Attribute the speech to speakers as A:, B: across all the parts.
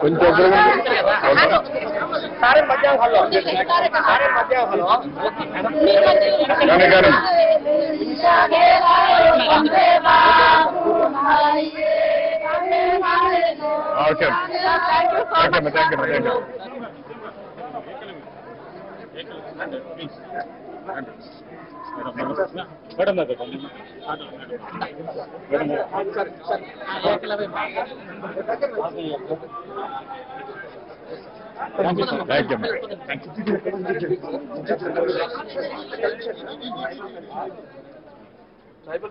A: కొంచెం ఎదురుగా
B: సారే మధ్యాహ్నం హలో సారే మధ్యాహ్నం హలో
A: కానీ కానీ ఓకే ఓకే అమ్మా thank you thank you thank you
B: tribal culture
A: ఇదండి ఇదండి ఉండు మన
B: సార్.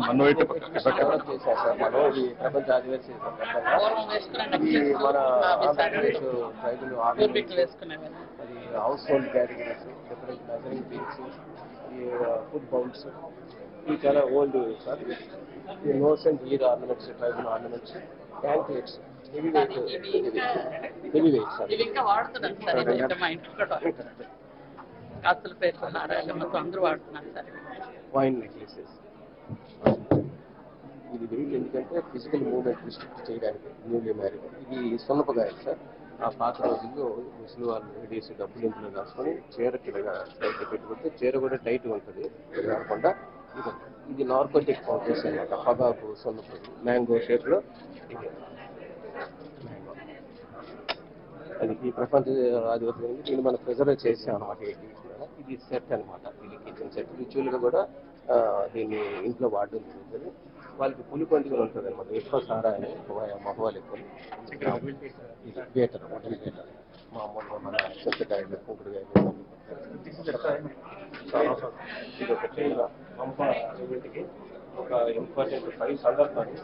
B: మనం ఇది ప్రపంచ ఆదివాసీ మన ఆంధ్రప్రదేశ్ ట్రైబల్ అది house hold categories different measuring things ఈ ఫుడ్ బౌల్స్ ఇవి చాలా ఓల్డ్ సార్. ఈ notes and ear ornaments tribal ornaments anklets heavy weight heavy weight sir
C: ఇవి ఇంకా వాడుతున్నాను సార్ ఇది ఇంకా మా ఇంట్లో కూడా వాడుతున్నాను. కాసుల పేరు నారాయణమ్మతో అందరూ వాడుతున్నారు సార్.
B: వైన్ నెక్లెసెస్ ఇది వెయిట్ ఎందుకంటే ఫిజికల్ మూవ్మెంట్ రిస్ట్రిక్ట్ చేయడానికి న్యూలీ మ్యారీడ్ ఇది సున్నపగాయలు సార్. ఆ పాత రోజుల్లో ముసలి వాళ్ళు లేడీస్ డబ్బులు ఇంట్లో రాసుకొని చీర కిందగా టైట్ పెట్టుకుంటే చీర కూడా టైట్ ఉంటుంది. కాకుండా ఇది నార్కోటిక్ పౌడర్స్ అనమాట పగాకు సున్నపు మ్యాంగో షేప్లో ఇది. అది ఈ ప్రపంచ ఆధిపత్యం దీన్ని మనం ప్రిజర్వ్ చేసాం అనమాట ఇది సెట్ అనమాట ఇది కిచెన్ సెట్ రిచువల్గా కూడా దీన్ని ఇంట్లో వాడడం జరుగుతుంది. వాళ్ళకి పులి పండుగలు ఉంటుంది అనమాట ఎక్కువ సారా అని మగవాళ్ళు ఎక్కువ. ఇది బేటర్ మటన్ బేటర్. మామూలుగా మన చింతకాయలు కుంకుడుకాయలు ఇది ఒక చిన్న పంప వీటికి ఒక ఇంపార్టెంట్ ఫైవ్ సందర్భాన్ని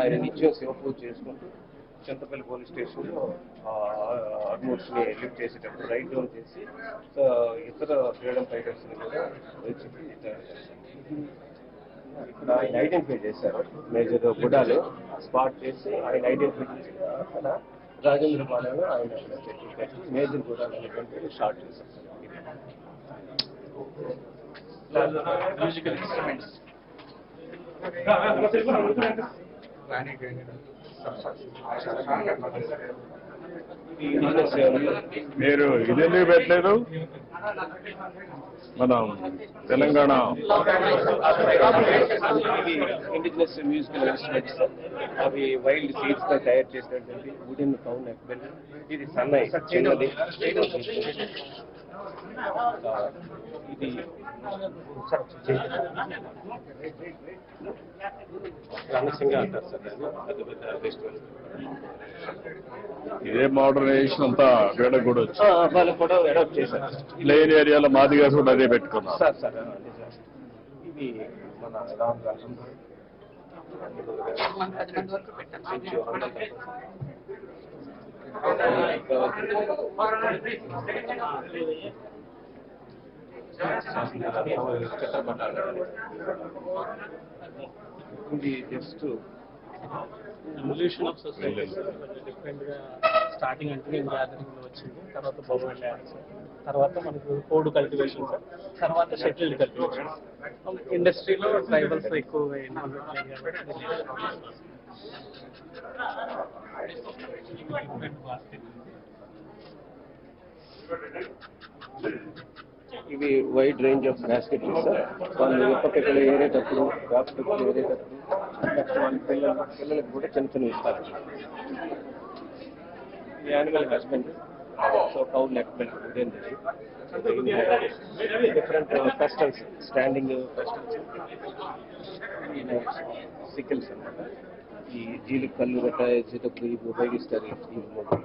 B: ఆయన నిత్యం శివపూజ చేసుకుంటూ చింతపల్లి పోలీస్ స్టేషన్లో అడ్మోట్స్ని లిఫ్ట్ చేసేటప్పుడు రైట్ డౌన్ చేసి సో ఇతర ఫ్రీడమ్ ఫైటర్స్ని కూడా వచ్చి ఇక్కడ ఆయన ఐడెంటిఫై చేశారు మేజర్ గుడాలు స్పాట్ చేసి ఆయన ఐడెంటిఫై చేసి అక్కడ రాజేంద్ర పాలెంలో ఆయన మేజర్ గుడాలు అనేటువంటి షార్ట్ చేశారు. Musical instruments.
A: మీరు ఇది ఎందుకు పెట్టలేదు? మనం తెలంగాణ
B: ఇండిజినస్ మ్యూజికల్ ఇన్స్ట్రుమెంట్స్ అవి వైల్డ్ సీడ్స్తో తయారు చేసినటువంటి వుడెన్ కౌన్ ఎక్బెల్ ఇది సన్నై చిన్నది. ఇది రణసింగ అంటారు సార్ పెద్ద పెద్ద ఫెస్టివల్
A: ఇదే మోడర్నైజేషన్ అంతా వేడ కూడా వచ్చి.
B: వాళ్ళు కూడా అడాప్ట్ చేశారు
A: ప్లేన్ ఏరియాలో మాదిగా కూడా అదే పెట్టుకున్నారు.
B: Sir sir. ఇది మన రామ్ రాజం
C: మనం పది మంది వరకు పెట్టాను
B: ఇది జస్ట్
D: ఎవల్యూషన్ ఆఫ్ సొసైటీ డిఫరెంట్గా స్టార్టింగ్ అంటే నేను గ్యాదరింగ్లో వచ్చింది. తర్వాత బొమ్మల్ డ్యాన్స్ తర్వాత మనకు కోడ్ కల్టివేషన్ తర్వాత షటిల్ కల్టివేషన్ ఇండస్ట్రీలో ట్రైబల్స్ ఎక్కువగా ఇన్వాల్వ్ కాబట్టి.
B: ఇవి wide range of basket sir వాళ్ళు ఎప్పటికెక్కడ ఏరేటప్పుడు వ్యాప్తికలు ఏరేటప్పుడు నెక్స్ట్ వాళ్ళ పిల్లలు పిల్లలకు కూడా చిన్న చిన్న ఇస్తారు animal husband so cow neck belt different pestles standing pestles sickles అన్నమాట. ఈ జీలికి కళ్ళు గట్ట వేసేటప్పుడు ఇవి ఉపయోగిస్తారు ఈ మొబైల్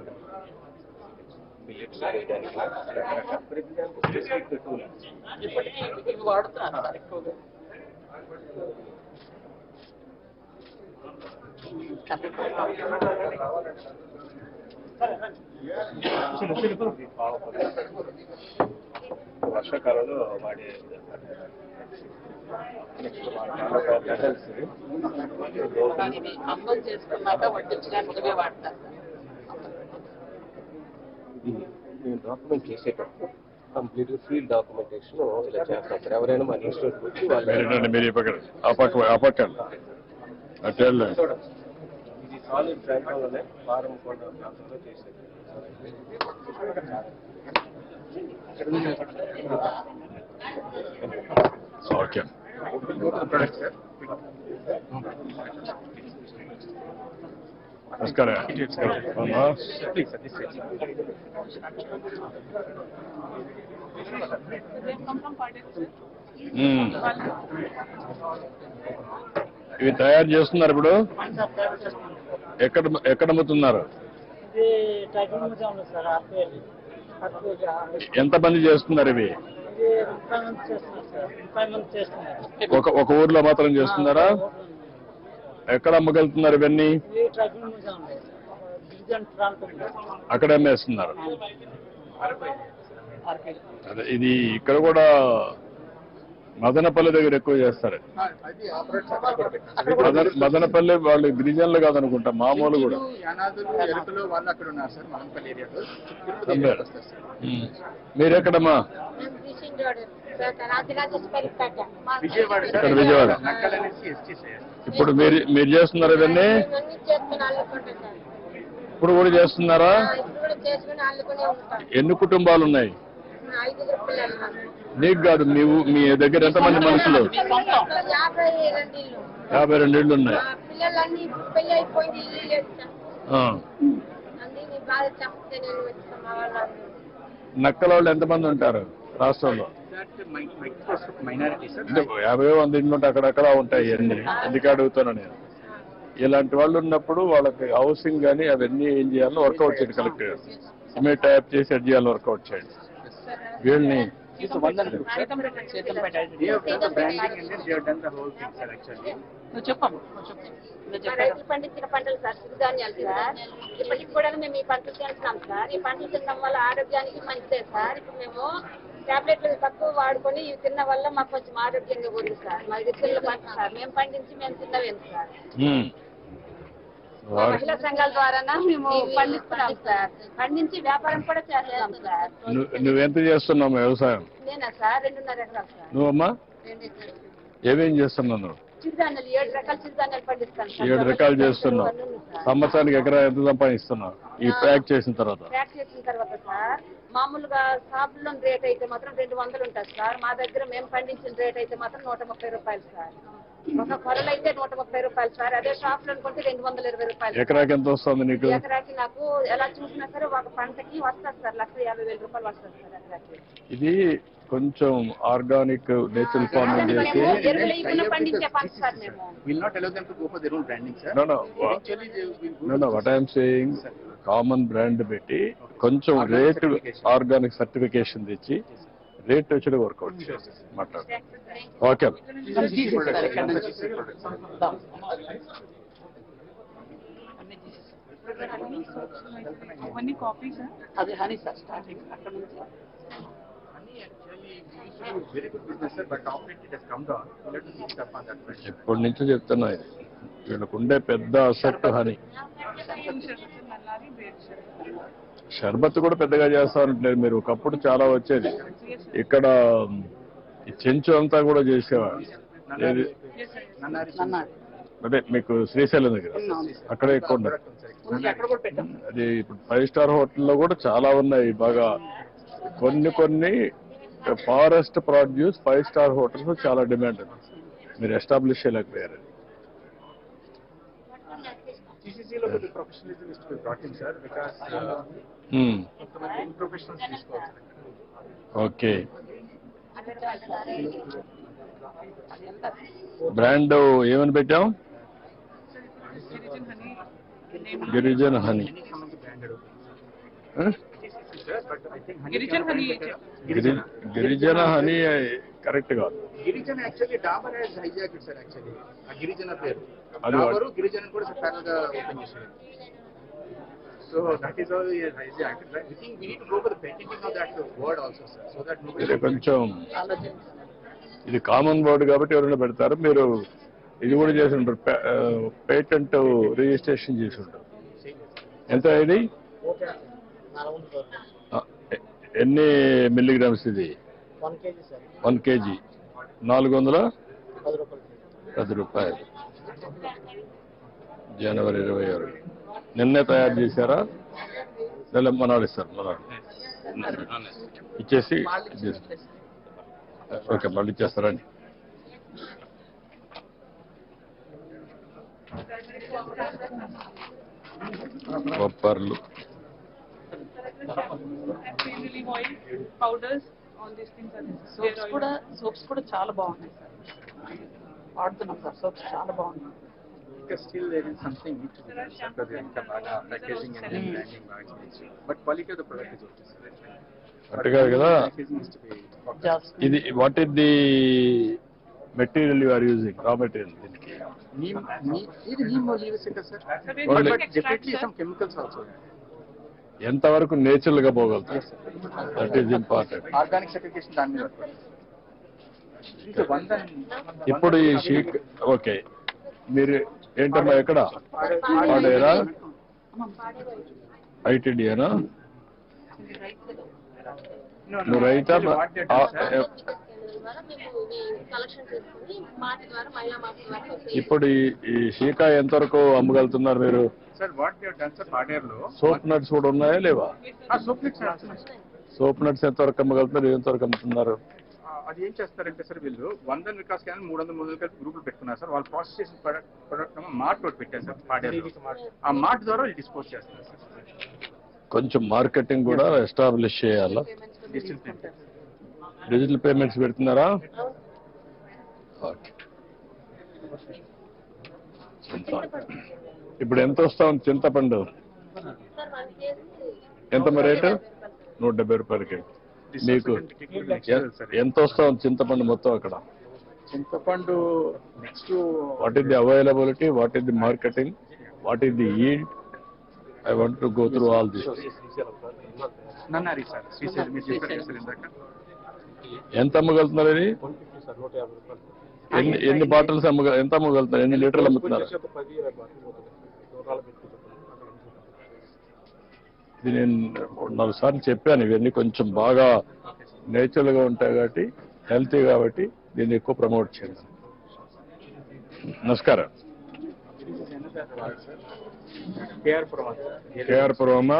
B: మిల్లెట్స్ వేయడానికి ఫర్ ఎగ్జాంపుల్ స్పెసిఫిక్ టూల్
C: ఇప్పటికీ ఇవి వాడుతున్నారు సార్ ఎక్కువగా
B: వర్షాకాలంలో వాడే
C: అందం చేసుకున్నాక వడ్డించడానికి ఇవే వాడతారు. సార్
B: ఇది నేను డాక్యుమెంట్ చేసేటప్పుడు మీరు ఫీల్డ్ డాక్యుమెంటేషన్ ఇలా చేస్తాం సార్ ఎవరైనా మన ఇన్స్టిట్యూట్ వచ్చి వాళ్ళు
A: మీరేంటండి మీరు ఈ పక్కన ఆ పక్క ఆ పక్కన అటు వెళ్ళండి
B: ఇది సాలిడ్ ప్రాంతంలోనే ఫారం కూడా ప్రాంతంలో చేసేది.
A: ఓకే. నమస్కారం. ఇవి తయారు చేస్తున్నారు ఇప్పుడు? ఎక్కడ ఎక్కడ అమ్ముతున్నారు?
E: ఇది టైటిల్ మ్యూజియం ఉంది సార్ ఆర్పేది
A: ఎంతమంది చేస్తున్నారు ఇవి? ఒక ఒక ఊర్లో మాత్రం చేస్తున్నారా? ఎక్కడ అమ్మగలుగుతున్నారు ఇవన్నీ? అక్కడ అమ్మేస్తున్నారు. అదే ఇది ఇక్కడ కూడా మదనపల్లి దగ్గర ఎక్కువ చేస్తారు. మదన మదనపల్లి వాళ్ళు గిరిజనులు కాదనుకుంటా మామూలు కూడా. మీరెక్కడమ్మా? ఇక్కడ విజయవాడ. ఇప్పుడు మీరు మీరు చేస్తున్నారు ఇవన్నీ? ఇప్పుడు కూడా చేస్తున్నారా? ఎన్ని కుటుంబాలు ఉన్నాయి?
F: నాకు.
A: కాదు మీ మీ దగ్గర ఎంతమంది మనుషులు?
F: యాభై రెండు
A: ఇళ్ళు ఉన్నాయి. నక్కల వాళ్ళు ఎంతమంది ఉంటారు? రాష్ట్రంలో. యాభై వంద ఇండ్లు ఉంటే అక్కడక్కడ ఉంటాయి అన్ని. అందుకే అడుగుతాను నేను? ఇలాంటి వాళ్ళు ఉన్నప్పుడు వాళ్ళకి హౌసింగ్ కానీ అవన్నీ ఏం చేయాలో వర్కౌట్ చేయండి కలెక్టర్ సిమెంట్ ట్యాప్ చేసి అది చేయాలి వర్కౌట్ చేయండి. వీళ్ళని
F: పండించిన పంటలు సార్ సిరిధాన్యాలు సార్. ఇప్పటికి కూడా మేము ఈ పంటలు తింటున్నాం సార్. ఈ పంటలు తినడం వల్ల ఆరోగ్యానికి మంచిదే సార్. ఇప్పుడు మేము టాబ్లెట్లు తక్కువ వాడుకొని ఇవి తిన్న వల్ల మాకు కొంచెం ఆరోగ్యంగా ఉంది సార్. మా గిరిజనుల పంట సార్. మేము పండించి మేము తిన్నవేం సార్. మహిళా సంఘాల ద్వారా మేము పండిస్తున్నాం సార్. పండించి వ్యాపారం కూడా చేస్తున్నాం సార్.
A: నువ్వు నువ్వెంత చేస్తున్నావు వ్యవసాయం?
F: నేనా సార్? రెండున్నర ఎకరాలు సార్.
A: నువ్వమ్మా. ఏమేం చేస్తున్నావు నువ్వు?
F: చిరుధాన్యాలు ఏడు రకాల చిరుధాన్యాలు పండిస్తాను
A: ఏడు రకాలు
F: సార్.
A: సంవత్సరానికి ఎకరా ఎంత సంపాదిస్తున్నావు ఈ ప్యాక్ చేసిన తర్వాత.
F: ప్యాక్ చేసిన తర్వాత సార్ మామూలుగా షాపుల్లో రేట్ అయితే మాత్రం రెండు వందలు ఉంటుంది సార్. మా దగ్గర మేము పండించిన రేట్ అయితే మాత్రం నూట ముప్పై రూపాయలు సార్. ఒక కొరలు అయితే నూట ముప్పై రూపాయలు సార్. అదే షాప్లో అనుకుంటే రెండు వందల ఇరవై రూపాయలు
A: ఎకరాకి ఎంత వస్తుంది నీకు?
F: ఎకరాకి నాకు ఎలా చూసినా సరే ఒక పంటకి వస్తుంది సార్. లక్ష యాభై వేల రూపాయలు వస్తుంది సార్ ఎకరాకి.
A: ఇది కొంచెం ఆర్గానిక్ నేచురల్ ఫార్మింగ్ చేసి
F: sir
A: what I'm saying common brand పెట్టి కొంచెం రేట్. ఆర్గానిక్ సర్టిఫికేషన్ తెచ్చి రేట్ వచ్చి వర్కౌట్ మాట్లాడు ఓకే
G: అవన్నీ కాపీస్
C: అది హనీ సార్ స్టార్టింగ్ అక్కడ నుంచి
H: Honey actually
A: ఇప్పటి నుంచి చెప్తున్నా ఇది. పెద్ద అసెట్ హని. షర్బత్ కూడా పెద్దగా చేస్తారంటలేదు మీరు. ఒకప్పుడు చాలా వచ్చేది. ఇక్కడ చెంచు అంతా కూడా చేసేవారు అదే మీకు శ్రీశైలం దగ్గర. అక్కడే ఎక్కువ ఉండదు అది ఇప్పుడు ఫైవ్ స్టార్ హోటల్లో కూడా చాలా ఉన్నాయి. బాగా కొన్ని కొన్ని forest produce five star hotels చాలా డిమాండ్ ఉంది. మీరు ఎస్టాబ్లిష్ చేయలేకపోయారు.
H: Uh.
A: ఓకే
C: అది ఎంత
A: బ్రాండ్ ఏమని పెట్టాం Girijan honey
G: Girijan
A: honey correct కాదు.
H: గిరిజన యాక్చువల్లీ డాబర్ సార్ యాక్చువల్లీ ఆ గిరిజన పేరు. డాబరు గిరిజన కూడా గా ఓపెన్ చేశారు so that is all we think we need to go for the patenting of that word also sir so that
A: ఇది కొంచెం ఇది కామన్ వర్డ్ కాబట్టి ఎవరైనా పెడతారు. మీరు ఇది కూడా చేసి ఉంటారు. పేటెంట్ రిజిస్ట్రేషన్ చేసి ఉంటారు. ఎంత ఇది? ఎన్ని మిల్లీగ్రామ్స్ ఇది?
E: One KG sir.
A: నాలుగు వందల?
E: పది రూపాయలు
A: జనవరి ఇరవై ఆరు. నిన్నే తయారు చేశారా? నెల మనాడు ఇస్తారు మనాడు ఇచ్చేసి ఇచ్చేసి. ఓకే మళ్ళీ ఇచ్చేస్తారండి బొప్పర్లు
G: And green olive oil, powders, all these things are there.
C: Soaps కూడా సోప్స్ కూడా చాలా బాగున్నాయి సార్ వాడుతున్నాం సార్ సోప్స్ చాలా బాగున్నాయి
H: Because still there is something need to be done, sir, because they are baga, packaging and then branding bags needs to- But quality of the product is okay, sir.
A: అట్టు కాదు కదా
H: Packaging is to be.
C: జాస్
A: ఇది what is the material you are using raw material దీనికి
H: Neem, neem, ఇది neem olive is it, sir?
G: Sir,
H: But
A: Only-
H: but definitely some chemicals also.
A: ఎంతవరకు నేచురల్గా పోగలుగుతారు that is important
H: దాని మీద
A: ఇప్పుడు ఈ షీక్ ఓకే. మీరు ఏంటమ్మా ఎక్కడ? పాడేరా? ఐటీడీనా
H: No, no,
A: నువ్వు రైతా ఇప్పుడు ఈ షీకా ఎంతవరకు అమ్మగలుగుతున్నారు మీరు? సోప్ నట్స్ కూడా ఉన్నాయా లేవా. సోప్ నట్స్ ఎంతవరకు అమ్మగలుగుతున్నారు? ఎంతవరకు అమ్ముతున్నారు?
H: ఆ, అది ఏం చేస్తారంటే సార్ వీళ్ళు వంద వికాస్ క్యాన్ మూడు వందల మూడు వందల గ్రూపులు పెట్టుకున్నారు సార్ వాళ్ళు ప్రాసెస్ చేసిన ప్రొడక్ట్ ప్రొడక్ట్ మార్ట్ ఒకటి పెట్టారు సార్ పాడేరు ఆ మార్ట్ ద్వారా వాళ్ళు డిస్పోజ్ చేస్తారు సార్
A: కొంచెం మార్కెటింగ్ కూడా ఎస్టాబ్లిష్ చేయాలా?
H: డిజిటల్ పేమెంట్
A: డిజిటల్ పేమెంట్స్ పెడుతున్నారా ఇప్పుడు ఎంత వస్తా? ఉంది చింతపండు.
F: సార్ వన్ కేజీ
A: ఎంత మరి రేటు? నూట డెబ్బై రూపాయలకి. మీకు ఎంత వస్తా ఉంది చింతపండు మొత్తం అక్కడ?
H: చింతపండు next
A: what is the availability what is the marketing what is the yield I want to go through all this
H: నన్నారి sir
A: ఎంత అమ్మగలుగుతున్నారు అది? ఎన్ని ఎన్ని బాటిల్స్ అమ్మగ ఎంత అమ్మగలుగుతున్నారు? ఎన్ని లీటర్లు అమ్ముతున్నారు? ఇది నేను నాలుగు సార్లు చెప్పాను ఇవన్నీ కొంచెం బాగా నేచురల్గా ఉంటాయి కాబట్టి హెల్తీ కాబట్టి దీన్ని ఎక్కువ ప్రమోట్ చేయండి నమస్కారం.
H: కేఆర్
A: కేఆర్ పురమా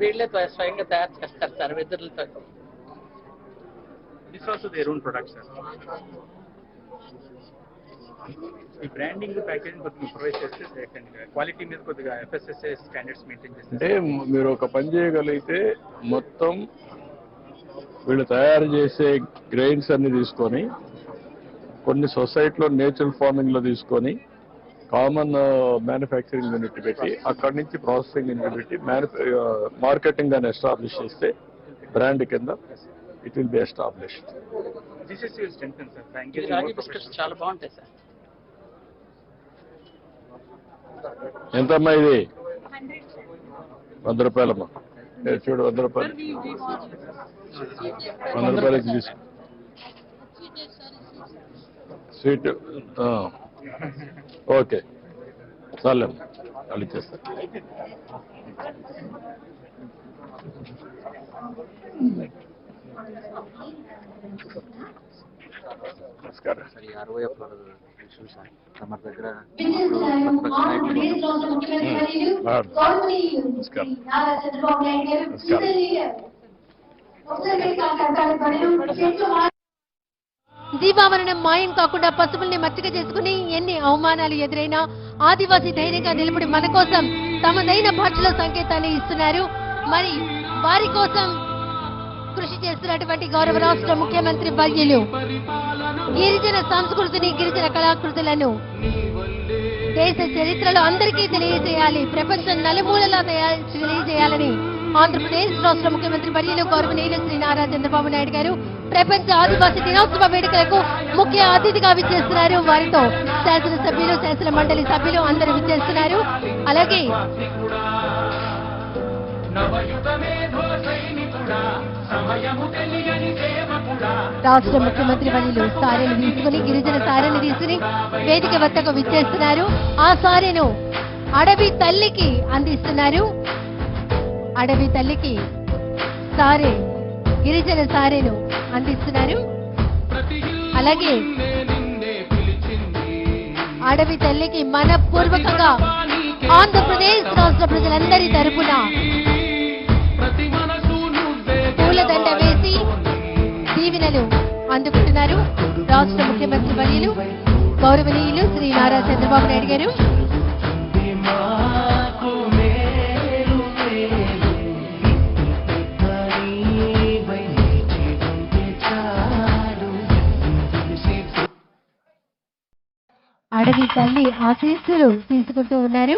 C: వీళ్ళే స్వయంగా తయారు చేస్తారు sir వెదురులతో.
H: This also their own product sir ఈ బ్రాండింగ్ ప్యాకేజింగ్ కొద్దిగా ప్రొవైడ్ చేస్తే క్వాలిటీ మీద కొద్దిగా ఎఫ్ఎస్ఎస్ఐ స్టాండర్డ్స్ మెయింటైన్ చేస్తే
A: అంటే మీరు ఒక పని చేయగలిగితే మొత్తం వీళ్ళు తయారు చేసే గ్రెయిన్స్ అన్ని తీసుకొని కొన్ని సొసైటీలో నేచురల్ ఫార్మింగ్లో తీసుకొని కామన్ మ్యానుఫ్యాక్చరింగ్ యూనిట్ పెట్టి అక్కడి నుంచి ప్రాసెసింగ్ యూనిట్ పెట్టి మార్కెటింగ్ అని ఎస్టాబ్లిష్ చేస్తే బ్రాండ్ కింద it will be establish
H: strength sir
C: ఇది రాగి బిస్కెట్స్ చాలా బాగుంటాయి సార్
A: ఎంతమ్మా ఇది? వంద రూపాయలమ్మా. చూడు వంద రూపాయలు. వంద రూపాయలకి తీసుకో. స్వీట్ ఆ. ఓకే. చాలే వాళ్ళు ఇచ్చేస్తారు నమస్కారం.
B: తమ దగ్గర
I: దీపావరణం మాయం కాకుండా పశువుల్ని మచ్చిక చేసుకుని ఎన్ని అవమానాలు ఎదురైనా ఆదివాసీ ధైర్యంగా నిలబడి మన కోసం తమదైన భాషలో సంకేతాన్ని ఇస్తున్నారు. మరి వారి కోసం కృషి చేస్తున్నటువంటి గౌరవ రాష్ట్ర ముఖ్యమంత్రి వర్యులు గిరిజన సంస్కృతిని గిరిజన కళాకృతులను దేశ చరిత్రలో అందరికీ తెలియజేయాలి ప్రపంచం నలుమూలలా తెలియజేయాలని ఆంధ్రప్రదేశ్ రాష్ట్ర ముఖ్యమంత్రి వర్యులు గౌరవనీయులు శ్రీ నారా చంద్రబాబు నాయుడు గారు ప్రపంచ ఆదివాసీ దినోత్సవ వేడుకలకు ముఖ్య అతిథిగా విచ్చేస్తున్నారు వారితో శాసనసభ్యులు శాసన మండలి సభ్యులు అందరూ విచ్చేస్తున్నారు. అలాగే రాష్ట్ర ముఖ్యమంత్రి వర్యులు సారెను తీసుకుని గిరిజన సారెను తీసుకుని వేదిక వద్దకు విచ్చేస్తున్నారు. ఆ సారెను అడవి తల్లికి అందిస్తున్నారు. అడవి తల్లికి సారే గిరిజన సారేను అందిస్తున్నారు. అలాగే అడవి తల్లికి మనపూర్వకంగా ఆంధ్రప్రదేశ్ రాష్ట్ర ప్రజలందరి తరపున పూలదండ వేసి దీవెనలు అందుకుంటున్నారు. రాష్ట్ర ముఖ్యమంత్రి వర్యులు గౌరవనీయులు శ్రీ నారా చంద్రబాబు నాయుడు గారు. అడవి తల్లి ఆశీస్సులు తీసుకుంటూ ఉన్నారు.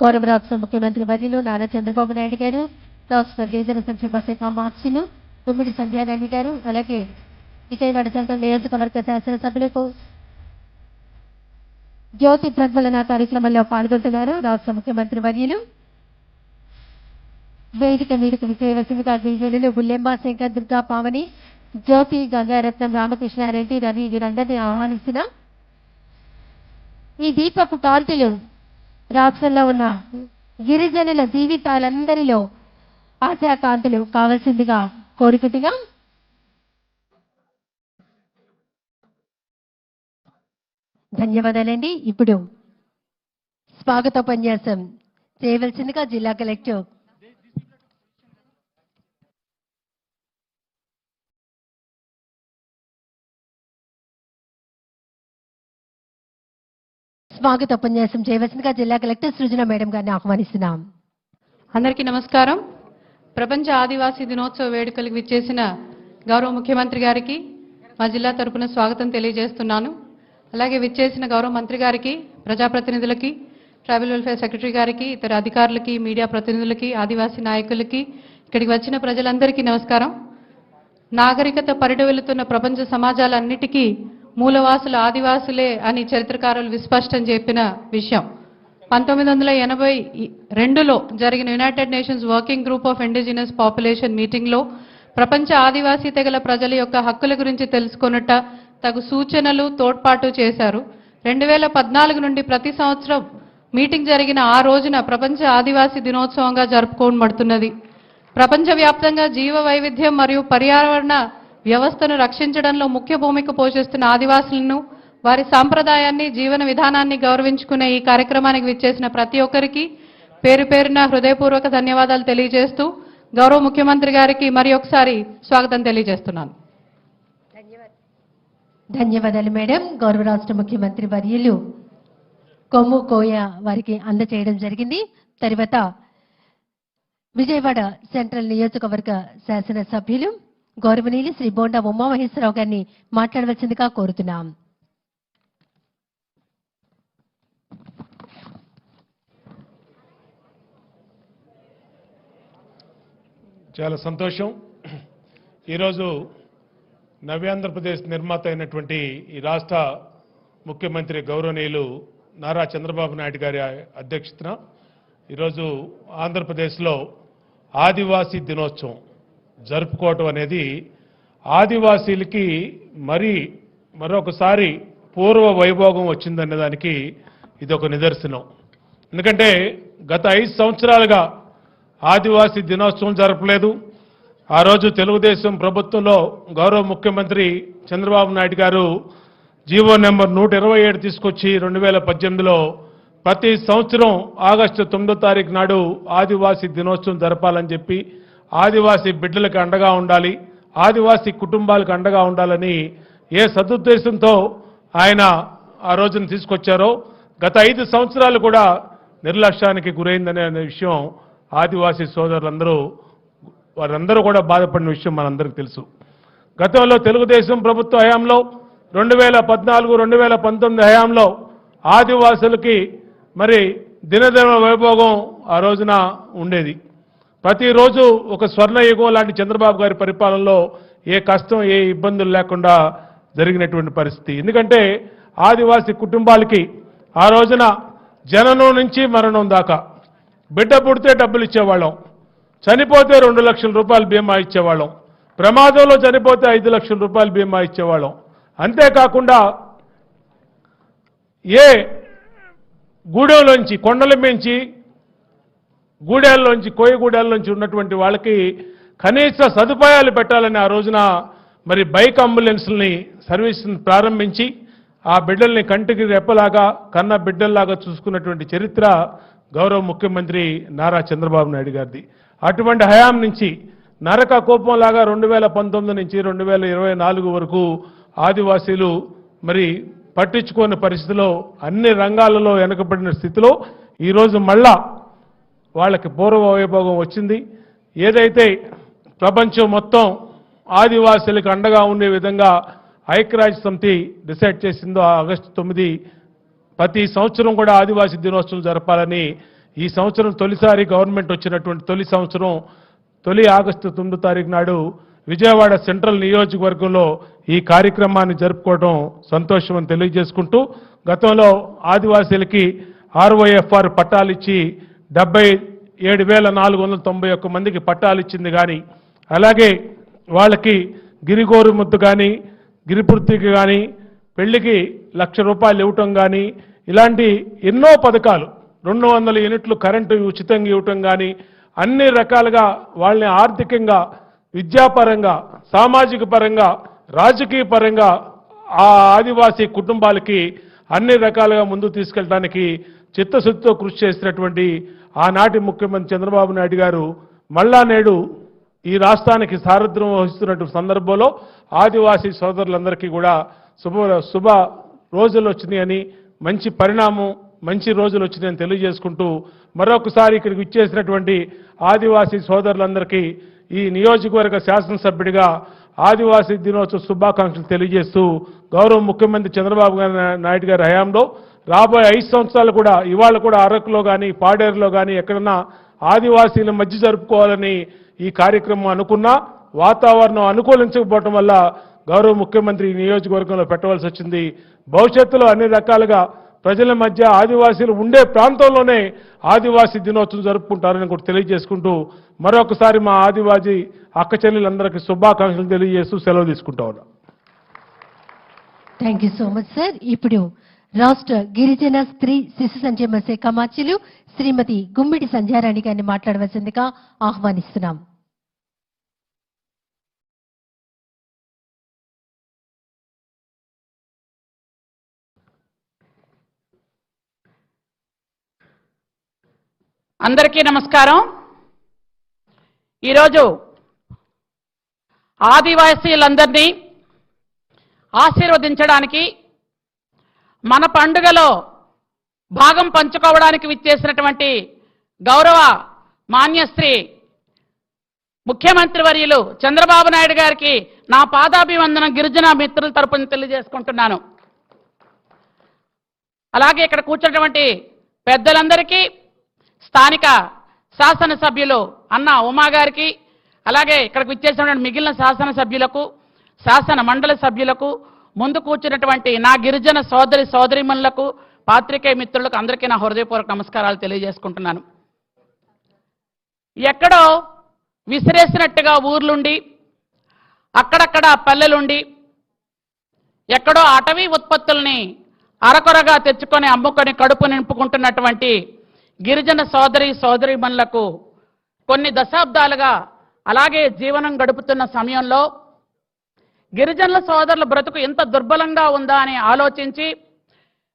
I: గౌరవ రాష్ట్ర ముఖ్యమంత్రి వర్యులు నారా చంద్రబాబు నాయుడు గారు రాష్ట్ర గిరిజన సంక్షేమ శాఖ మార్చిలు తుమ్మిడి సంధ్యారాణి గారు అలాగే విజయవాడ సంఘం నియోజకవర్గ శాసనసభ్యులకు జ్యోతి ప్రజ్వలన కార్యక్రమంలో పాల్గొంటున్నారు రాష్ట్ర ముఖ్యమంత్రి వర్యులు. వేదిక మీదకు విజయవలసిందిగా గిరిజనులు బుల్లెమ్మ శంకర్ దుర్గా పావని జ్యోతి గంగారత్నం రామకృష్ణారెడ్డి రవి వీరందరినీ ఆహ్వానిస్తున్నా. ఈ దీపపు కాంతులు రాష్ట్రంలో ఉన్న గిరిజనుల జీవితాలందరిలో ఆశాకాంతులు కావాల్సిందిగా కోరుకుంటుగా ధన్యవాదాలండి. ఇప్పుడు స్వాగతోపన్యాసం చేయవలసిందిగా జిల్లా కలెక్టర్ స్వాగత ఉపన్యాసం చేయవలసిందిగా జిల్లా కలెక్టర్ సృజన మేడం గారిని ఆహ్వానిస్తున్నాం.
J: అందరికీ నమస్కారం. ప్రపంచ ఆదివాసీ దినోత్సవ వేడుకలకు విచ్చేసిన గౌరవ ముఖ్యమంత్రి గారికి మా జిల్లా తరపున స్వాగతం తెలియజేస్తున్నాను. అలాగే విచ్చేసిన గౌరవ మంత్రి గారికి ప్రజాప్రతినిధులకి ట్రైబల్ వెల్ఫేర్ సెక్రటరీ గారికి ఇతర అధికారులకి మీడియా ప్రతినిధులకి ఆదివాసీ నాయకులకి ఇక్కడికి వచ్చిన ప్రజలందరికీ నమస్కారం. నాగరికత పరిడ వెళుతున్న ప్రపంచ సమాజాలన్నిటికీ మూలవాసులు ఆదివాసులే అని చరిత్రకారులు విస్పష్టం చెప్పిన విషయం. పంతొమ్మిది వందల ఎనభై రెండులో జరిగిన United Nations working group of indigenous population మీటింగ్లో ప్రపంచ ఆదివాసీ తెగల ప్రజల యొక్క హక్కుల గురించి తెలుసుకొనుట తగు సూచనలు తోడ్పాటు చేశారు. రెండు వేల పద్నాలుగు నుండి ప్రతి సంవత్సరం మీటింగ్ జరిగిన ఆ రోజున ప్రపంచ ఆదివాసీ దినోత్సవంగా జరుపుకోబడుతున్నది ప్రపంచవ్యాప్తంగా జీవ వైవిధ్యం మరియు పర్యావరణ వ్యవస్థను రక్షించడంలో ముఖ్య భూమిక పోషిస్తున్న ఆదివాసులను వారి సాంప్రదాయాన్ని జీవన విధానాన్ని గౌరవించుకునే ఈ కార్యక్రమానికి విచ్చేసిన ప్రతి ఒక్కరికి పేరు పేరున హృదయపూర్వక ధన్యవాదాలు తెలియజేస్తూ గౌరవ ముఖ్యమంత్రి గారికి మరి ఒకసారి స్వాగతం తెలియజేస్తున్నాను.
I: ధన్యవాదాలు మేడం. గౌరవ రాష్ట్ర ముఖ్యమంత్రి వర్యులు కొమ్ము కోయ వారికి అందచేయడం జరిగింది. తర్వాత విజయవాడ సెంట్రల్ నియోజకవర్గ శాసన సభ్యులు గౌరవనీయులు శ్రీ బోండా ఉమామహేశ్వరరావు గారిని మాట్లాడవలసిందిగా కోరుతున్నాం.
K: చాలా సంతోషం. ఈరోజు నవ్యాంధ్రప్రదేశ్ నిర్మాత అయినటువంటి ఈ రాష్ట్ర ముఖ్యమంత్రి గౌరవనీయులు నారా చంద్రబాబు నాయుడు గారి అధ్యక్షతన ఈరోజు ఆంధ్రప్రదేశ్లో ఆదివాసీ దినోత్సవం. జరుపుకోవటం అనేది ఆదివాసీలకి మరి మరొకసారి పూర్వ వైభోగం వచ్చిందనే దానికి ఇది ఒక నిదర్శనం. ఎందుకంటే గత ఐదు సంవత్సరాలుగా ఆదివాసీ దినోత్సవం జరపలేదు. ఆ రోజు తెలుగుదేశం ప్రభుత్వంలో గౌరవ ముఖ్యమంత్రి చంద్రబాబు నాయుడు గారు జీవో నెంబర్ నూట ఇరవై ఏడు తీసుకొచ్చి రెండు వేల పద్దెనిమిదిలో ప్రతి సంవత్సరం ఆగస్టు తొమ్మిదో తారీఖు నాడు ఆదివాసీ దినోత్సవం జరపాలని చెప్పి ఆదివాసీ బిడ్డలకు అండగా ఉండాలి ఆదివాసీ కుటుంబాలకు అండగా ఉండాలని ఏ సదుద్దేశంతో ఆయన ఆ రోజున తీసుకొచ్చారో గత ఐదు సంవత్సరాలు కూడా నిర్లక్ష్యానికి గురైందనే అనే విషయం ఆదివాసీ సోదరులందరూ వారందరూ కూడా బాధపడిన విషయం మనందరికీ తెలుసు. గతంలో తెలుగుదేశం ప్రభుత్వ హయాంలో రెండు వేల పద్నాలుగు రెండు వేల పంతొమ్మిది హయాంలో ఆదివాసులకి మరి దినదిన వైభోగం ఆ రోజున ఉండేది. ప్రతిరోజు ఒక స్వర్ణయుగం లాంటి చంద్రబాబు గారి పరిపాలనలో ఏ కష్టం ఏ ఇబ్బందులు లేకుండా జరిగినటువంటి పరిస్థితి. ఎందుకంటే ఆదివాసీ కుటుంబాలకి ఆ రోజున జననం నుంచి మరణం దాకా బిడ్డ పుడితే డబ్బులు ఇచ్చేవాళ్ళం చనిపోతే రెండు లక్షల రూపాయలు బీమా ఇచ్చేవాళ్ళం ప్రమాదంలో చనిపోతే ఐదు లక్షల రూపాయలు బీమా ఇచ్చేవాళ్ళం. అంతేకాకుండా ఏ గూడెంలోంచి కొండల మించి గూడెల్లోంచి కోయగూడెల్లోంచి ఉన్నటువంటి వాళ్ళకి కనీస సదుపాయాలు పెట్టాలని ఆ రోజున మరి బైక్ అంబులెన్స్ని సర్వీస్ని ప్రారంభించి ఆ బిడ్డల్ని కంటికి రెప్పలాగా కన్న బిడ్డల్లాగా చూసుకున్నటువంటి చరిత్ర గౌరవ ముఖ్యమంత్రి నారా చంద్రబాబు నాయుడు గారిది. అటువంటి హయాం నుంచి నరక కోపంలాగా రెండు వేల పంతొమ్మిది నుంచి రెండు వేల ఇరవై నాలుగు వరకు ఆదివాసీలు మరి పట్టించుకోని పరిస్థితిలో అన్ని రంగాలలో వెనుకబడిన స్థితిలో ఈరోజు మళ్ళా వాళ్ళకి పూర్వ వైభోగం వచ్చింది. ఏదైతే ప్రపంచం మొత్తం ఆదివాసులకు అండగా ఉండే విధంగా ఐక్యరాజ్య సమితి డిసైడ్ చేసిందో ఆగస్టు తొమ్మిది ప్రతి సంవత్సరం కూడా ఆదివాసీ దినోత్సవం జరపాలని ఈ సంవత్సరం తొలిసారి గవర్నమెంట్ వచ్చినటువంటి తొలి సంవత్సరం తొలి ఆగస్టు తొమ్మిదో తారీఖు నాడు విజయవాడ సెంట్రల్ నియోజకవర్గంలో ఈ కార్యక్రమాన్ని జరుపుకోవడం సంతోషం అని తెలియజేసుకుంటూ గతంలో ఆదివాసీలకి ఆర్వైఎఫ్ఆర్ పట్టాలు ఇచ్చి డెబ్బై ఏడు వేల నాలుగు వందల తొంభై ఒక్క మందికి పట్టాలు ఇచ్చింది కానీ అలాగే వాళ్ళకి గిరిగోరు ముద్దు కానీ గిరిపృతికి కానీ పెళ్ళికి లక్ష రూపాయలు ఇవ్వటం కానీ ఇలాంటి ఎన్నో పథకాలు రెండు వందల యూనిట్లు కరెంటు ఉచితంగా ఇవ్వటం కానీ అన్ని రకాలుగా వాళ్ళని ఆర్థికంగా విద్యాపరంగా సామాజిక పరంగా రాజకీయ పరంగా ఆ ఆదివాసీ కుటుంబాలకి అన్ని రకాలుగా ముందుకు తీసుకెళ్ళడానికి చిత్తశుద్ధితో కృషి చేసినటువంటి ఆనాటి ముఖ్యమంత్రి చంద్రబాబు నాయుడు గారు మళ్ళా నేడు ఈ రాష్ట్రానికి సారథ్యం వహిస్తున్నటువంటి సందర్భంలో ఆదివాసీ సోదరులందరికీ కూడా శుభ శుభ రోజులు వచ్చినాయని మంచి పరిణామం మంచి రోజులు వచ్చినాయని తెలియజేసుకుంటూ మరొకసారి ఇక్కడికి ఇచ్చేసినటువంటి ఆదివాసీ సోదరులందరికీ ఈ నియోజకవర్గ శాసనసభ్యుడిగా ఆదివాసీ దినోత్సవ శుభాకాంక్షలు తెలియజేస్తూ గౌరవ ముఖ్యమంత్రి చంద్రబాబు నాయుడు గారి హయాంలో రాబోయే ఐదు సంవత్సరాలు కూడా ఇవాళ కూడా అరకులో కానీ పాడేరులో కానీ ఎక్కడన్నా ఆదివాసీల మధ్య జరుపుకోవాలని ఈ కార్యక్రమం అనుకున్నా వాతావరణం అనుకూలించకపోవటం వల్ల గౌరవ ముఖ్యమంత్రి నియోజకవర్గంలో పెట్టవలసి వచ్చింది. భవిష్యత్తులో అన్ని రకాలుగా ప్రజల మధ్య ఆదివాసీలు ఉండే ప్రాంతంలోనే ఆదివాసీ దినోత్సవం జరుపుకుంటారని కూడా తెలియజేసుకుంటూ మరొకసారి మా ఆదివాసీ అక్క చెల్లెలందరికీ శుభాకాంక్షలు తెలియజేస్తూ సెలవు తీసుకుంటా ఉన్నా.
I: Thank you so much sir ఇప్పుడు రాష్ట్ర గిరిజన స్త్రీ శిశు సంక్షేమ శాఖ మార్చులు శ్రీమతి గుమ్మిడి సంధ్యారాణి గారిని మాట్లాడవలసిందిగా ఆహ్వానిస్తున్నాం.
C: అందరికీ నమస్కారం. ఈరోజు ఆదివాసీలందరినీ ఆశీర్వదించడానికి మన పండుగలో భాగం పంచుకోవడానికి విచ్చేసినటువంటి గౌరవ మాన్యశ్రీ ముఖ్యమంత్రి వర్యులు చంద్రబాబు నాయుడు గారికి నా పాదాభివందనం గిరిజన మిత్రుల తరపున తెలియజేసుకుంటున్నాను. అలాగే ఇక్కడ కూర్చున్నటువంటి పెద్దలందరికీ స్థానిక శాసనసభ్యులు అన్న ఉమా గారికి అలాగే ఇక్కడికి విచ్చేసినటువంటి మిగిలిన శాసనసభ్యులకు శాసన మండలి సభ్యులకు ముందు కూర్చున్నటువంటి నా గిరిజన సోదరి సోదరిమణులకు పాత్రికేయ మిత్రులకు అందరికీ నా హృదయపూర్వక నమస్కారాలు తెలియజేసుకుంటున్నాను. ఎక్కడో విసిరేసినట్టుగా ఊర్లుండి అక్కడక్కడ పల్లెలుండి ఎక్కడో అటవీ ఉత్పత్తుల్ని అరకొరగా తెచ్చుకొని అమ్ముకొని కడుపు నింపుకుంటున్నటువంటి గిరిజన సోదరి సోదరిమణులకు కొన్ని దశాబ్దాలుగా అలాగే జీవనం గడుపుతున్న సమయంలో గిరిజనుల సోదరుల బ్రతుకు ఎంత దుర్బలంగా ఉందా అని ఆలోచించి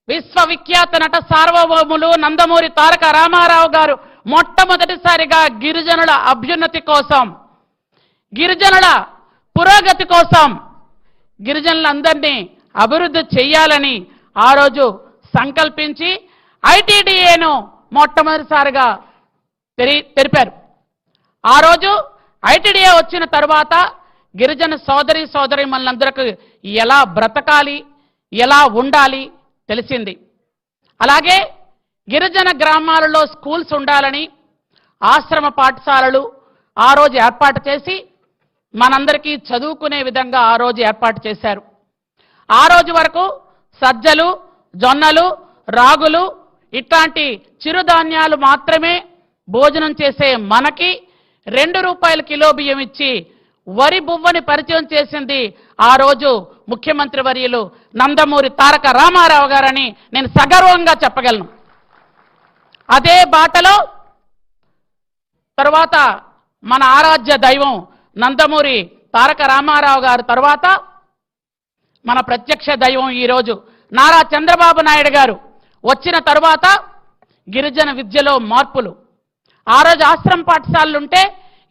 C: విశ్వవిఖ్యాత నట సార్వభౌములు నందమూరి తారక రామారావు గారు మొట్టమొదటిసారిగా గిరిజనుల అభ్యున్నతి కోసం గిరిజనుల పురోగతి కోసం గిరిజనులందరినీ అభివృద్ధి చెయ్యాలని ఆ రోజు సంకల్పించి ఐటీడీఏను మొట్టమొదటిసారిగా తెరి తెలిపారు ఆ రోజు ఐటీడీఏ వచ్చిన తర్వాత గిరిజన సోదరి సోదరి మనందరికి ఎలా బ్రతకాలి ఎలా ఉండాలి తెలిసింది. అలాగే గిరిజన గ్రామాలలో స్కూల్స్ ఉండాలని ఆశ్రమ పాఠశాలలు ఆ రోజు ఏర్పాటు చేసి మనందరికీ చదువుకునే విధంగా ఆ రోజు ఏర్పాటు చేశారు. ఆ రోజు వరకు సజ్జలు జొన్నలు రాగులు ఇట్లాంటి చిరుధాన్యాలు మాత్రమే భోజనం చేసే మనకి రెండు రూపాయల కిలో బియ్యం ఇచ్చి వరి బువ్వని పరిచయం చేసింది ఆ రోజు ముఖ్యమంత్రి వర్యులు నందమూరి తారక రామారావు గారని నేను సగర్వంగా చెప్పగలను. అదే బాటలో తర్వాత మన ఆరాధ్య దైవం నందమూరి తారక రామారావు గారు తర్వాత మన ప్రత్యక్ష దైవం ఈరోజు నారా చంద్రబాబు నాయుడు గారు. వచ్చిన తర్వాత గిరిజన విద్యలో మార్పులు. ఆ రోజు ఆశ్రమ పాఠశాలలుంటే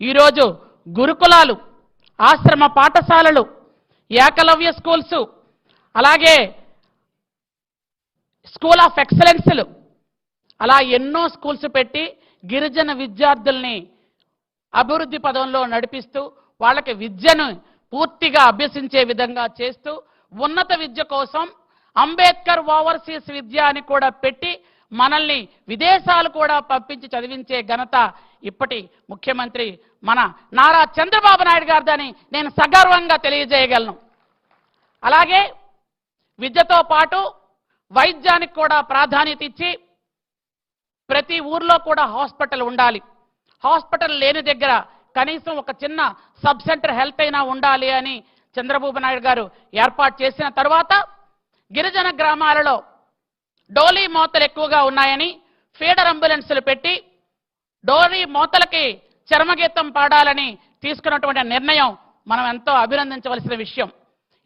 C: ఈరోజు గురుకులాలు ఆశ్రమ పాఠశాలలు ఏకలవ్య స్కూల్స్ అలాగే స్కూల్ ఆఫ్ ఎక్సలెన్స్లు. అలా ఎన్నో స్కూల్స్ పెట్టి గిరిజన విద్యార్థుల్ని అభివృద్ధి పదంలో నడిపిస్తూ వాళ్ళకి విద్యను పూర్తిగా అభ్యసించే విధంగా చేస్తూ ఉన్నత విద్య కోసం అంబేద్కర్ ఓవర్సీస్ విద్య అని కూడా పెట్టి మనల్ని విదేశాలు కూడా పంపించి చదివించే ఘనత ఇప్పటి ముఖ్యమంత్రి మన నారా చంద్రబాబు నాయుడు గారిదని నేను సగర్వంగా తెలియజేయగలను. అలాగే విద్యతో పాటు వైద్యానికి కూడా ప్రాధాన్యత ఇచ్చి ప్రతి ఊర్లో కూడా హాస్పిటల్ ఉండాలి. హాస్పిటల్ లేని దగ్గర కనీసం ఒక చిన్న సబ్ సెంటర్ హెల్త్ అయినా ఉండాలి అని చంద్రబాబు నాయుడు గారు ఏర్పాటు చేసిన తర్వాత గిరిజన గ్రామాలలో డోలీ మోతలు ఎక్కువగా ఉన్నాయని ఫీడర్ అంబులెన్సులు పెట్టి డోరీ మోతలకి చర్మగీతం పాడాలని తీసుకున్నటువంటి నిర్ణయం మనం ఎంతో అభినందించవలసిన విషయం.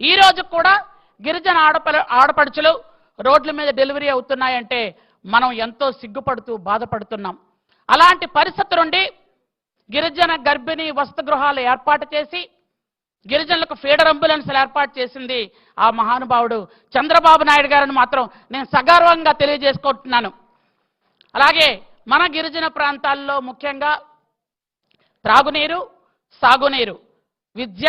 C: ఈ రోజు కూడా గిరిజన ఆడపల ఆడపడుచులు రోడ్ల మీద డెలివరీ అవుతున్నాయంటే మనం ఎంతో సిగ్గుపడుతూ బాధపడుతున్నాం. అలాంటి పరిస్థితి నుండి గిరిజన గర్భిణీ వసతి గృహాలు ఏర్పాటు చేసి గిరిజనులకు ఫీడర్ అంబులెన్స్లు ఏర్పాటు చేసింది ఆ మహానుభావుడు చంద్రబాబు నాయుడు గారిని మాత్రం నేను సగర్వంగా తెలియజేసుకుంటున్నాను. అలాగే మన గిరిజన ప్రాంతాల్లో ముఖ్యంగా త్రాగునీరు సాగునీరు విద్య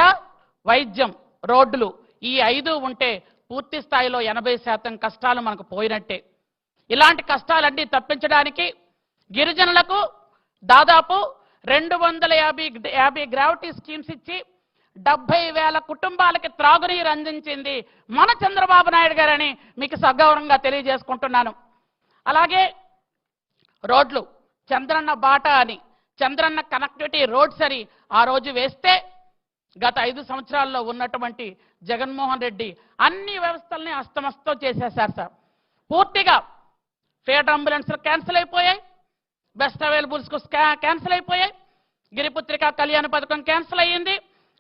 C: వైద్యం రోడ్లు ఈ ఐదు ఉంటే పూర్తి స్థాయిలో ఎనభై శాతం కష్టాలు మనకు పోయినట్టే. ఇలాంటి కష్టాలన్నీ తప్పించడానికి గిరిజనులకు దాదాపు రెండు వందల యాభై యాభై గ్రావిటీ స్కీమ్స్ ఇచ్చి డెబ్బై వేల కుటుంబాలకి త్రాగునీరు అందించింది మన చంద్రబాబు నాయుడు గారని మీకు సగౌరవంగా తెలియజేసుకుంటున్నాను. అలాగే రోడ్లు. చంద్రన్న బాట అని. చంద్రన్న కనెక్టివిటీ రోడ్స్ అని ఆ రోజు వేస్తే గత ఐదు సంవత్సరాల్లో ఉన్నటువంటి జగన్మోహన్ రెడ్డి అన్ని వ్యవస్థల్ని అస్తమస్తం చేసేశారు సార్. పూర్తిగా ఫేటర్ అంబులెన్స్లు క్యాన్సిల్ అయిపోయాయి. బెస్ట్ అవైలబుల్స్కు క్యాన్సిల్ అయిపోయాయి. గిరిపుత్రిక కళ్యాణ పథకం క్యాన్సిల్ అయ్యింది.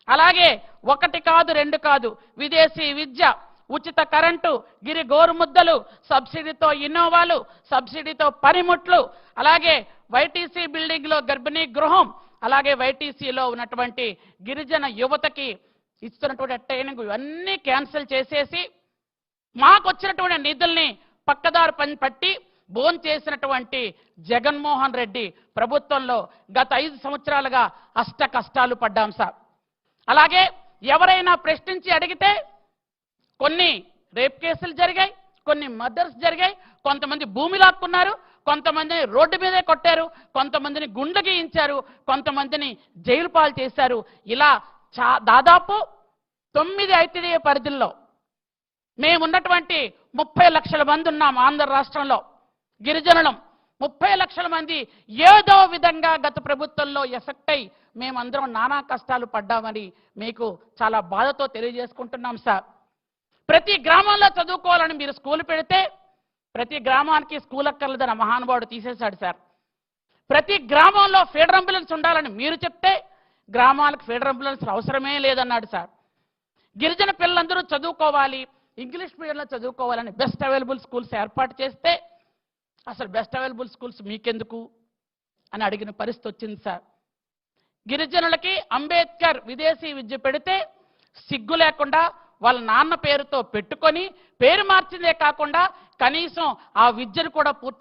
C: అలాగే ఒకటి కాదు రెండు కాదు విదేశీ విద్య ఉచిత కరెంటు గిరి గోరుముద్దలు సబ్సిడీతో ఇన్నోవాలు సబ్సిడీతో పనిముట్లు అలాగే వైటీసీ బిల్డింగ్లో గర్భిణీ గృహం అలాగే వైటీసీలో ఉన్నటువంటి గిరిజన యువతకి ఇస్తున్నటువంటి ట్రైనింగ్ ఇవన్నీ క్యాన్సిల్ చేసేసి మాకు వచ్చినటువంటి నిధుల్ని పక్కదారి పని పట్టి బోన్ చేసినటువంటి జగన్మోహన్ రెడ్డి ప్రభుత్వంలో గత ఐదు సంవత్సరాలుగా అష్ట కష్టాలు పడ్డాం సార్. అలాగే ఎవరైనా ప్రశ్నించి అడిగితే కొన్ని రేప్ కేసులు జరిగాయి కొన్ని మర్డర్స్ జరిగాయి. కొంతమంది భూమి లాక్కున్నారు కొంతమందిని రోడ్డు మీదే కొట్టారు కొంతమందిని గుండె గీయించారు కొంతమందిని జైలు పాలు చేశారు. ఇలా చా దాదాపు తొమ్మిది ఐటీడీఏ పరిధుల్లో మేమున్నటువంటి ముప్పై లక్షల మంది ఉన్నాం ఆంధ్ర రాష్ట్రంలో. గిరిజనులం ముప్పై లక్షల మంది ఏదో విధంగా గత ప్రభుత్వంలో ఎఫెక్ట్ అయి మేమందరం నానా కష్టాలు పడ్డామని మీకు చాలా బాధతో తెలియజేసుకుంటున్నాం సార్. ప్రతి గ్రామంలో చదువుకోవాలని మీరు స్కూల్ పెడితే ప్రతి గ్రామానికి స్కూల్ అక్కర్లేదని మహానుభావుడు తీసేశాడు సార్. ప్రతి గ్రామంలో ఫీడర్ అంబులెన్స్ ఉండాలని మీరు చెప్తే గ్రామాలకు ఫీడర్ అంబులెన్స్ అవసరమే లేదన్నాడు సార్. గిరిజన పిల్లలందరూ చదువుకోవాలి ఇంగ్లీష్ మీడియంలో చదువుకోవాలని బెస్ట్ అవైలబుల్ స్కూల్స్ ఏర్పాటు చేస్తే అసలు బెస్ట్ అవైలబుల్ స్కూల్స్ మీకెందుకు అని అడిగిన పరిస్థితి వచ్చింది సార్. గిరిజనులకి అంబేద్కర్ విదేశీ విద్య పెడితే సిగ్గు లేకుండా వాళ్ళ నాన్న పేరుతో పెట్టుకొని పేరు మార్చిందే కాకుండా కనీసం ఆ విద్యను కూడా పూర్తి